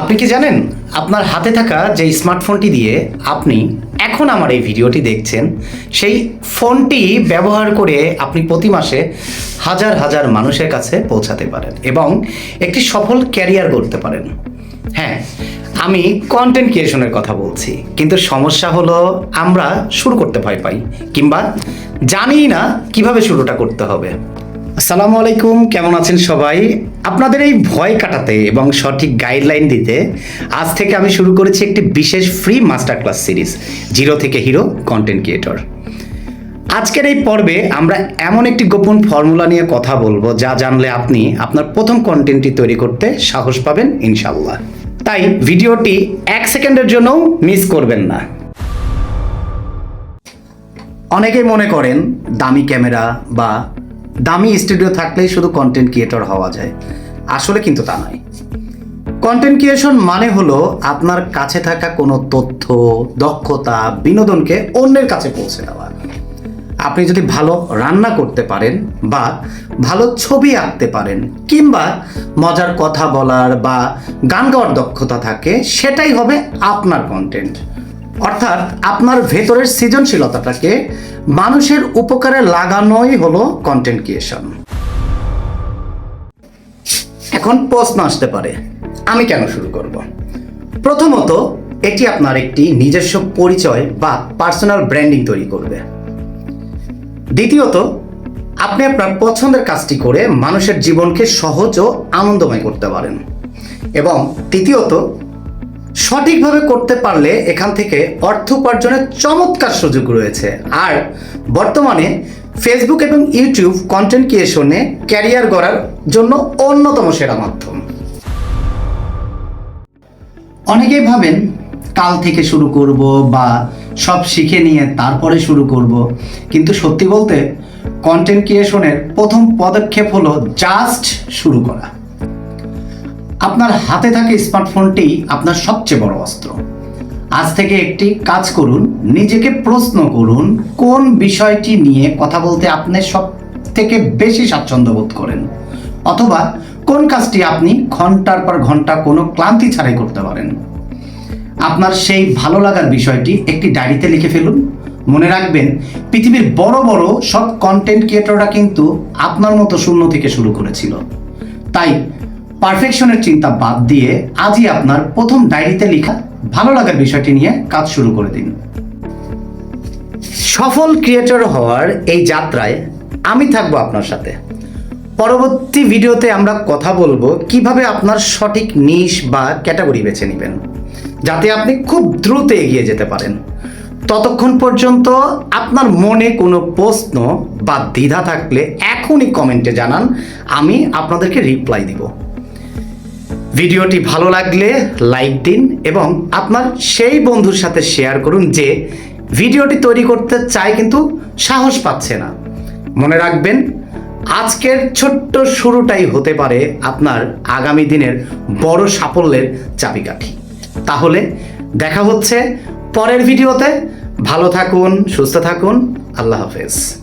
আপনি কি জানেন? আপনার হাতে থাকা যে স্মার্টফোনটি দিয়ে আপনি এখন আমার এই ভিডিওটি দেখছেন, সেই ফোনটি ব্যবহার করে আপনি প্রতি মাসে হাজার হাজার মানুষের কাছে পৌঁছাতে পারেন এবং একটি সফল ক্যারিয়ার করতে পারেন। হ্যাঁ আমি কন্টেন্ট ক্রিয়েশনের কথা বলছি, কিন্তু সমস্যা হলো আমরা শুরু করতে ভয় পাই কিংবা জানি না কীভাবে শুরুটা করতে হবে। আসসালামু আলাইকুম, কেমন আছেন সবাই? আপনাদের এই ভয় কাটাতে এবং সঠিক গাইডলাইন দিতে আজ থেকে আমি শুরু করেছি একটি বিশেষ free master class series zero থেকে হিরো কন্টেন্ট ক্রিয়েটর আজকের এই পর্বে আমরা এমন একটি গোপন ফর্মুলা নিয়ে কথা বলব, যা জানলে আপনি আপনার প্রথম কন্টেন্টটি তৈরি করতে সাহস পাবেন ইনশাল্লাহ তাই ভিডিওটি এক সেকেন্ডের জন্যও মিস করবেন না। অনেকেই মনে করেন, দামি ক্যামেরা বা দামি স্টুডিও থাকলেই শুধু কন্টেন্ট ক্রিয়েটর হওয়া যায়। আসলে কিন্তু তা নয়। কন্টেন্ট ক্রিয়েশন মানে হলো আপনার কাছে থাকা কোনো তথ্য, দক্ষতা, বিনোদনকে অন্যের কাছে পৌঁছে দেওয়া। আপনি যদি ভালো রান্না করতে পারেন বা ভালো ছবি আঁকতে পারেন কিংবা মজার কথা বলার বা গান গাওয়ার দক্ষতা থাকে, সেটাই হবে আপনার কন্টেন্ট অর্থাৎ আপনার ভেতরের সৃজনশীলতাটাকে মানুষের উপকারে লাগানোই হলো কন্টেন্ট ক্রিয়েশন এখন প্রশ্ন আসতে পারে, আমি কেন শুরু করব? প্রথমত, এটি আপনার একটি নিজস্ব পরিচয় বা পার্সোনাল ব্র্যান্ডিং তৈরি করবে। দ্বিতীয়ত, আপনি আপনার পছন্দের কাজটি করে মানুষের জীবনকে সহজ ও আনন্দময় করতে পারেন। এবং তৃতীয়ত সঠিকভাবে করতে পারলে এখান থেকে অর্থ উপার্জনের চমৎকার সুযোগ রয়েছে। আর বর্তমানে ফেসবুক এবং ইউটিউব কন্টেন্ট ক্রিয়েশনে ক্যারিয়ার গড়ার জন্য অন্যতম সেরা মাধ্যম। অনেকেই ভাবেন, কাল থেকে শুরু করব বা সব শিখে নিয়ে তারপরে শুরু করব। কিন্তু সত্যি বলতে কন্টেন্ট ক্রিয়েশনের প্রথম পদক্ষেপ হলো জাস্ট শুরু করা। আপনার হাতে থাকা স্মার্টফোনটি আপনার সবচেয়ে বড় অস্ত্র। আজ থেকে একটি কাজ করুন, নিজেকে প্রশ্ন করুন, কোন বিষয়টি নিয়ে কথা বলতে আপনি সব থেকে বেশি স্বাচ্ছন্দ্য বোধ করেন? অথবা কোন কাজটি আপনি ঘণ্টার পর ঘণ্টা কোনো ক্লান্তি ছাড়াই করতে পারেন? আপনার সেই ভালো লাগার বিষয়টি একটি ডায়েরিতে লিখে ফেলুন। মনে রাখবেন, পৃথিবীর বড় বড় সব কন্টেন্ট ক্রিয়েটররা কিন্তু আপনার মতো শূন্য থেকে শুরু করেছিল। তাই পারফেকশনের চিন্তা বাদ দিয়ে আজই আপনার প্রথম ডায়েরিতে লেখা ভালো লাগার বিষয়টি নিয়ে কাজ শুরু করে দিন। সফল ক্রিয়েটর হওয়ার এই যাত্রায় আমি থাকব আপনার সাথে। পরবর্তী ভিডিওতে আমরা কথা বলব কীভাবে আপনার সঠিক নিশ বা ক্যাটাগরি বেছে নেবেন, যাতে আপনি খুব দ্রুত এগিয়ে যেতে পারেন। ততক্ষণ পর্যন্ত আপনার মনে কোনো প্রশ্ন বা দ্বিধা থাকলে এখনই কমেন্টে জানান, আমি আপনাদেরকে রিপ্লাই দিব। ভিডিওটি ভালো লাগলে লাইক দিন এবং আপনার সেই বন্ধুর সাথে শেয়ার করুন যে ভিডিওটি তৈরি করতে চায় কিন্তু সাহস পাচ্ছে না। মনে রাখবেন, আজকের ছোট্ট শুরুটাই হতে পারে আপনার আগামী দিনের বড় সাফল্যের চাবিকাঠি। তাহলে দেখা হচ্ছে পরের ভিডিওতে। ভালো থাকুন, সুস্থ থাকুন। আল্লাহ হাফেজ।